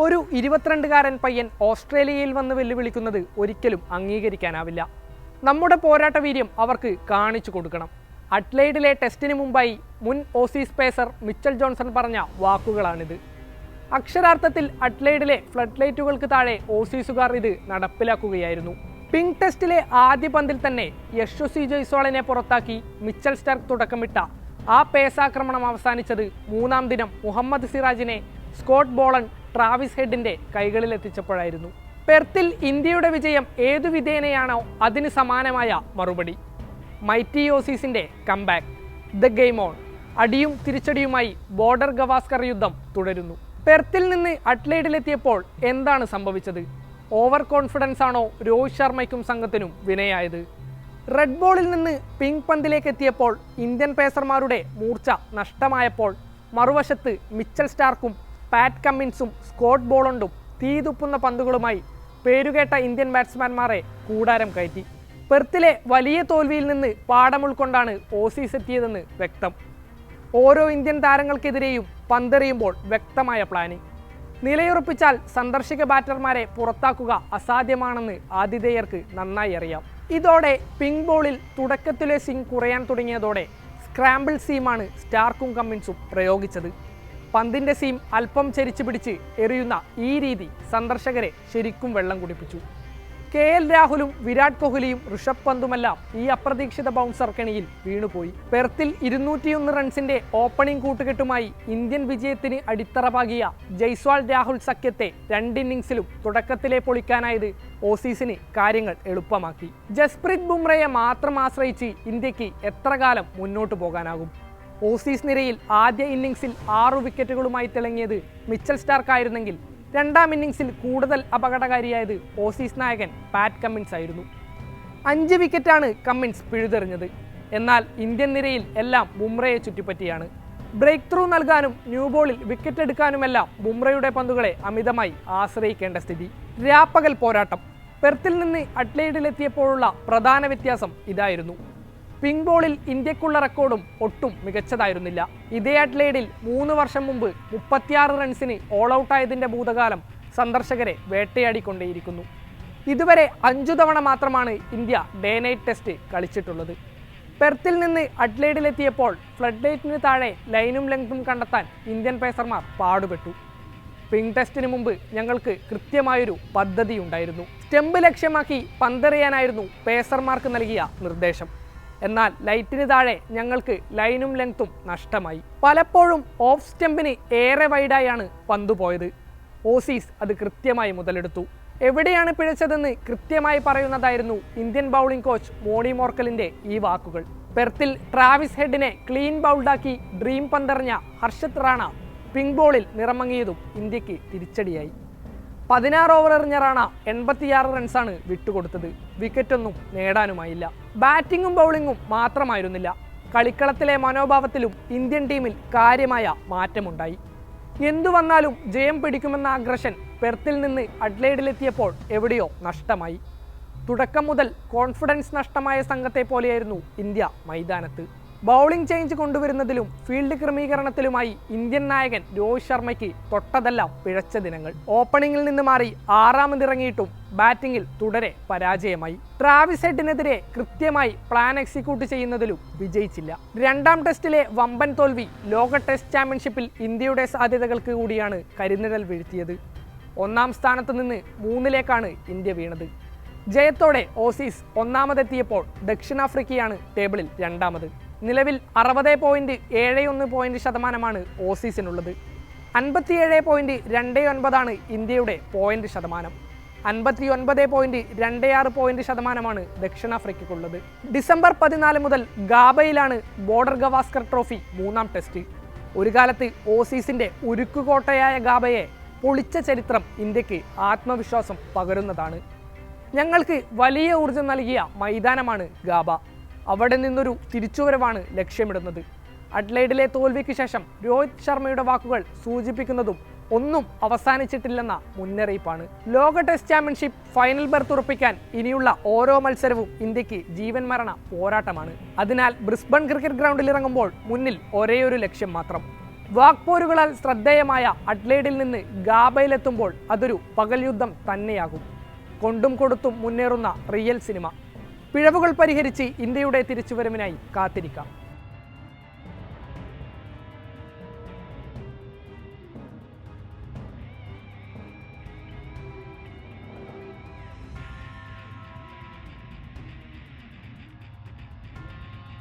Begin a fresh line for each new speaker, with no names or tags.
ഒരു ഇരുപത്തിരണ്ടുകാരൻ പയ്യൻ ഓസ്ട്രേലിയയിൽ വന്ന് വെല്ലുവിളിക്കുന്നത് ഒരിക്കലും അംഗീകരിക്കാനാവില്ല. നമ്മുടെ പോരാട്ട വീര്യം അവർക്ക് കാണിച്ചു കൊടുക്കണം. അഡ്ലൈഡിലെ ടെസ്റ്റിന് മുമ്പായി മുൻ ഓസീസ് പേസർ മിച്ചൽ ജോൺസൺ പറഞ്ഞ വാക്കുകളാണിത്. അക്ഷരാർത്ഥത്തിൽ അഡ്ലൈഡിലെ ഫ്ലഡ് ലൈറ്റുകൾക്ക് താഴെ ഓസീസുകാർ ഇത് നടപ്പിലാക്കുകയായിരുന്നു. പിങ്ക് ടെസ്റ്റിലെ ആദ്യ പന്തിൽ തന്നെ യശ്വസി ജയ്സ്വാളിനെ പുറത്താക്കി മിച്ചൽ സ്റ്റാർക്ക് തുടക്കമിട്ട ആ പേസാക്രമണം അവസാനിച്ചത് മൂന്നാം ദിനം മുഹമ്മദ് സിറാജിനെ സ്കോട്ട് ബോളൺ ട്രാവിസ് ഹെഡിന്റെ കൈകളിൽ എത്തിച്ചപ്പോഴായിരുന്നു. പെർത്തിൽ ഇന്ത്യയുടെ വിജയം ഏതു വിധേനയാണോ അതിന് സമാനമായ മറുപടി. മൈറ്റിയോസിസിന്റെ കംബാക്ക് ദ ഗെയിം ഓൺ അടിയും തിരിച്ചടിയുമായി ബോർഡർ ഗവാസ്കർ യുദ്ധം തുടരുന്നു. പെർത്തിൽ നിന്ന് അറ്റ്ലൈഡിലെത്തിയപ്പോൾ എന്താണ് സംഭവിച്ചത്? ഓവർ കോൺഫിഡൻസ് ആണോ രോഹിത് ശർമ്മയ്ക്കും സംഘത്തിനും വിനയായത്? റെഡ് ബോളിൽ നിന്ന് പിങ്ക് പന്തിലേക്ക് എത്തിയപ്പോൾ ഇന്ത്യൻ പേസർമാരുടെ മൂർച്ച നഷ്ടമായപ്പോൾ മറുവശത്ത് മിച്ചൽ സ്റ്റാർക്കും പാറ്റ് കമ്മിൻസും സ്കോട്ട് ബോളണ്ടും തീതുപ്പുന്ന പന്തുകളുമായി പേരുകേട്ട ഇന്ത്യൻ ബാറ്റ്സ്മാൻമാരെ കൂടാരം കയറ്റി. പെർത്തിലെ വലിയ തോൽവിയിൽ നിന്ന് പാഠം ഉൾക്കൊണ്ടാണ് ഓസീസ് എത്തിയതെന്ന് വ്യക്തം. ഓരോ ഇന്ത്യൻ താരങ്ങൾക്കെതിരെയും പന്തെറിയുമ്പോൾ വ്യക്തമായ പ്ലാനിംഗ് നിലയുറപ്പിച്ചാൽ സന്ദർശക ബാറ്റർമാരെ പുറത്താക്കുക അസാധ്യമാണെന്ന് ആതിഥേയർക്ക് നന്നായി അറിയാം. ഇതോടെ പിങ്ക് ബോളിൽ തുടക്കത്തിലെ സിംഗ് കുറയാൻ തുടങ്ങിയതോടെ സ്ക്രാമ്പിൾ സീമാണ് സ്റ്റാർക്കും കമ്മിൻസും പ്രയോഗിച്ചത്. പന്തിന്റെ സീം അല്പം ചരിച്ചു പിടിച്ച് എറിയുന്ന ഈ രീതി സന്ദർശകരെ ശരിക്കും വെള്ളം കുടിപ്പിച്ചു. കെ എൽ രാഹുലും വിരാട് കോഹ്ലിയും ഋഷഭ് പന്തുമെല്ലാം ഈ അപ്രതീക്ഷിത ബൗൺസർ കെണിയിൽ വീണുപോയി. പെർത്തിൽ ഇരുന്നൂറ്റിയൊന്ന് റൺസിന്റെ ഓപ്പണിംഗ് കൂട്ടുകെട്ടുമായി ഇന്ത്യൻ വിജയത്തിന് അടിത്തറ പാകിയ ജയ്സ്വാൾ രാഹുൽ സഖ്യത്തെ രണ്ട് ഇന്നിംഗ്സിലും തുടക്കത്തിലെ പൊളിക്കാനായത് ഓസീസിന് കാര്യങ്ങൾ എളുപ്പമാക്കി. ജസ്പ്രീത് ബുംറയെ മാത്രം ആശ്രയിച്ച് ഇന്ത്യയ്ക്ക് എത്ര കാലം മുന്നോട്ട് പോകാനാകും? ഓസീസ് നിരയിൽ ആദ്യ ഇന്നിംഗ്സിൽ ആറു വിക്കറ്റുകളുമായി തിളങ്ങിയത് മിച്ചൽ സ്റ്റാർക്കായിരുന്നെങ്കിൽ രണ്ടാം ഇന്നിംഗ്സിൽ കൂടുതൽ അപകടകാരിയായത് ഓസീസ് നായകൻ പാറ്റ് കമ്മിൻസ് ആയിരുന്നു. അഞ്ച് വിക്കറ്റാണ് കമ്മിൻസ് പിഴുതെറിഞ്ഞത്. എന്നാൽ ഇന്ത്യൻ നിരയിൽ എല്ലാം ബുംറയെ ചുറ്റിപ്പറ്റിയാണ്. ബ്രേക്ക് ത്രൂ നൽകാനും ന്യൂ ബോളിൽ വിക്കറ്റ് എടുക്കാനുമെല്ലാം ബുംറയുടെ പന്തുകളെ അമിതമായി ആശ്രയിക്കേണ്ട സ്ഥിതി. രാപ്പകൽ പോരാട്ടം. പെർത്തിൽ നിന്ന് അഡ്ലൈഡിലെത്തിയപ്പോഴുള്ള പ്രധാന വ്യത്യാസം ഇതായിരുന്നു. പിങ്ക് ബോളിൽ ഇന്ത്യക്കുള്ള റെക്കോർഡും ഒട്ടും മികച്ചതായിരുന്നില്ല. ഇതേ അഡ്ലേഡിൽ മൂന്ന് വർഷം മുമ്പ് മുപ്പത്തിയാറ് റൺസിന് ഓൾ ഔട്ടായതിന്റെ ഭൂതകാലം സന്ദർശകരെ വേട്ടയാടിക്കൊണ്ടേയിരിക്കുന്നു. ഇതുവരെ അഞ്ചു തവണ മാത്രമാണ് ഇന്ത്യ ഡേ നൈറ്റ് ടെസ്റ്റ് കളിച്ചിട്ടുള്ളത്. പെർത്തിൽ നിന്ന് അഡ്ലേഡിലെത്തിയപ്പോൾ ഫ്ലഡ് ലൈറ്റിന് താഴെ ലൈനും ലെങ്തും കണ്ടെത്താൻ ഇന്ത്യൻ പേസർമാർ പാടുപെട്ടു. പിങ് ടെസ്റ്റിന് മുമ്പ് ഞങ്ങൾക്ക് കൃത്യമായൊരു പദ്ധതി ഉണ്ടായിരുന്നു സ്റ്റെമ്പ് ലക്ഷ്യമാക്കി പന്തെറിയാനായിരുന്നു പേസർമാർക്ക് നൽകിയ നിർദ്ദേശം. എന്നാൽ ലൈറ്റിന് താഴെ ഞങ്ങൾക്ക് ലൈനും ലെങ്ത്തും നഷ്ടമായി. പലപ്പോഴും ഓഫ് സ്റ്റെമ്പിന് ഏറെ വൈഡായാണ് പന്ത് പോയത്. ഓസീസ് അത് കൃത്യമായി മുതലെടുത്തു. എവിടെയാണ് പിഴച്ചതെന്ന് കൃത്യമായി പറയുന്നതായിരുന്നു ഇന്ത്യൻ ബൗളിംഗ് കോച്ച് മോണി മോർക്കലിന്റെ ഈ വാക്കുകൾ. പെർത്തിൽ ട്രാവിസ് ഹെഡിനെ ക്ലീൻ ബൗൾഡാക്കി ഡ്രീം പന്തെറിഞ്ഞ ഹർഷത് റാണ പിങ്ക് ബോളിൽ നിറമങ്ങിയതും ഇന്ത്യയ്ക്ക് തിരിച്ചടിയായി. പതിനാറ് ഓവർ എറിഞ്ഞ റാണ എൺപത്തിയാറ് റൺസാണ് വിട്ടുകൊടുത്തത്. വിക്കറ്റൊന്നും നേടാനുമായില്ല. ബാറ്റിങ്ങും ബൗളിങ്ങും മാത്രമായിരുന്നില്ല. കളിക്കളത്തിലെ മനോഭാവത്തിലും ഇന്ത്യൻ ടീമിൽ കാര്യമായ മാറ്റമുണ്ടായി. എന്തു വന്നാലും ജയം പിടിക്കുമെന്ന അഗ്രഷൻ പെർത്തിൽ നിന്ന് അഡ്ലൈഡിലെത്തിയപ്പോൾ എവിടെയോ നഷ്ടമായി. തുടക്കം മുതൽ കോൺഫിഡൻസ് നഷ്ടമായ സംഘത്തെ പോലെയായിരുന്നു ഇന്ത്യ മൈതാനത്ത്. ബൗളിംഗ് ചേഞ്ച് കൊണ്ടുവരുന്നതിലും ഫീൽഡ് ക്രമീകരണത്തിലുമായി ഇന്ത്യൻ നായകൻ രോഹിത് ശർമ്മയ്ക്ക് തൊട്ടതെല്ലാം പിഴച്ച ദിനങ്ങൾ. ഓപ്പണിംഗിൽ നിന്ന് മാറി ആറാമതിറങ്ങിയിട്ടും ബാറ്റിംഗിൽ തുടരെ പരാജയമായി. ട്രാവിസ് ഹെഡിനെതിരെ കൃത്യമായി പ്ലാൻ എക്സിക്യൂട്ട് ചെയ്യുന്നതിലും വിജയിച്ചില്ല. രണ്ടാം ടെസ്റ്റിലെ വമ്പൻ തോൽവി ലോക ടെസ്റ്റ് ചാമ്പ്യൻഷിപ്പിൽ ഇന്ത്യയുടെ സാധ്യതകൾക്ക് കൂടിയാണ് കരിനിഴൽ വീഴ്ത്തിയത്. ഒന്നാം സ്ഥാനത്ത് നിന്ന് മൂന്നിലേക്കാണ് ഇന്ത്യ വീണത്. ജയത്തോടെ ഓസീസ് ഒന്നാമതെത്തിയപ്പോൾ ദക്ഷിണാഫ്രിക്കയാണ് ടേബിളിൽ രണ്ടാമത്. നിലവിൽ അറുപത് പോയിന്റ് ഏഴ് ഒന്ന് പോയിന്റ് ശതമാനമാണ് ഓസീസിനുള്ളത്. അൻപത്തിയേഴ് പോയിന്റ് രണ്ട് ഒൻപതാണ് ഇന്ത്യയുടെ പോയിന്റ് ശതമാനം. അൻപത്തി ഒൻപത് പോയിന്റ് രണ്ട് ആറ് പോയിന്റ് ശതമാനമാണ് ദക്ഷിണാഫ്രിക്കയ്ക്കുള്ളത്. ഡിസംബർ പതിനാല് മുതൽ ഗാബയിലാണ് ബോർഡർ ഗവാസ്കർ ട്രോഫി മൂന്നാം ടെസ്റ്റ്. ഒരു കാലത്ത് ഓസീസിന്റെ ഉരുക്കുകോട്ടയായ ഗാബയെ പൊളിച്ച ചരിത്രം ഇന്ത്യയ്ക്ക് ആത്മവിശ്വാസം പകരുന്നതാണ്. ഞങ്ങൾക്ക് വലിയ ഊർജം നൽകിയ മൈതാനമാണ് ഗാബ. അവിടെ നിന്നൊരു തിരിച്ചുവരവാണ് ലക്ഷ്യമിടുന്നത്. അഡ്ലൈഡിലെ തോൽവിക്ക് ശേഷം രോഹിത് ശർമ്മയുടെ വാക്കുകൾ സൂചിപ്പിക്കുന്നതും ഒന്നും അവസാനിച്ചിട്ടില്ലെന്ന മുന്നറിയിപ്പാണ്. ലോക ടെസ്റ്റ് ചാമ്പ്യൻഷിപ്പ് ഫൈനൽ ബർത്ത് ഉറപ്പിക്കാൻ ഇനിയുള്ള ഓരോ മത്സരവും ഇന്ത്യയ്ക്ക് ജീവൻ മരണ പോരാട്ടമാണ്. അതിനാൽ ബ്രിസ്ബൺ ക്രിക്കറ്റ് ഗ്രൗണ്ടിൽ ഇറങ്ങുമ്പോൾ മുന്നിൽ ഒരേയൊരു ലക്ഷ്യം മാത്രം. വാക്പോരുകളാൽ ശ്രദ്ധേയമായ അഡ്ലൈഡിൽ നിന്ന് ഗാബയിലെത്തുമ്പോൾ അതൊരു പകൽ യുദ്ധം തന്നെയാകും. കൊണ്ടും കൊടുത്തും മുന്നേറുന്ന റിയൽ സിനിമ. പിഴവുകൾ പരിഹരിച്ച് ഇന്ത്യയുടെ തിരിച്ചുവരവിനായി കാത്തിരിക്കാം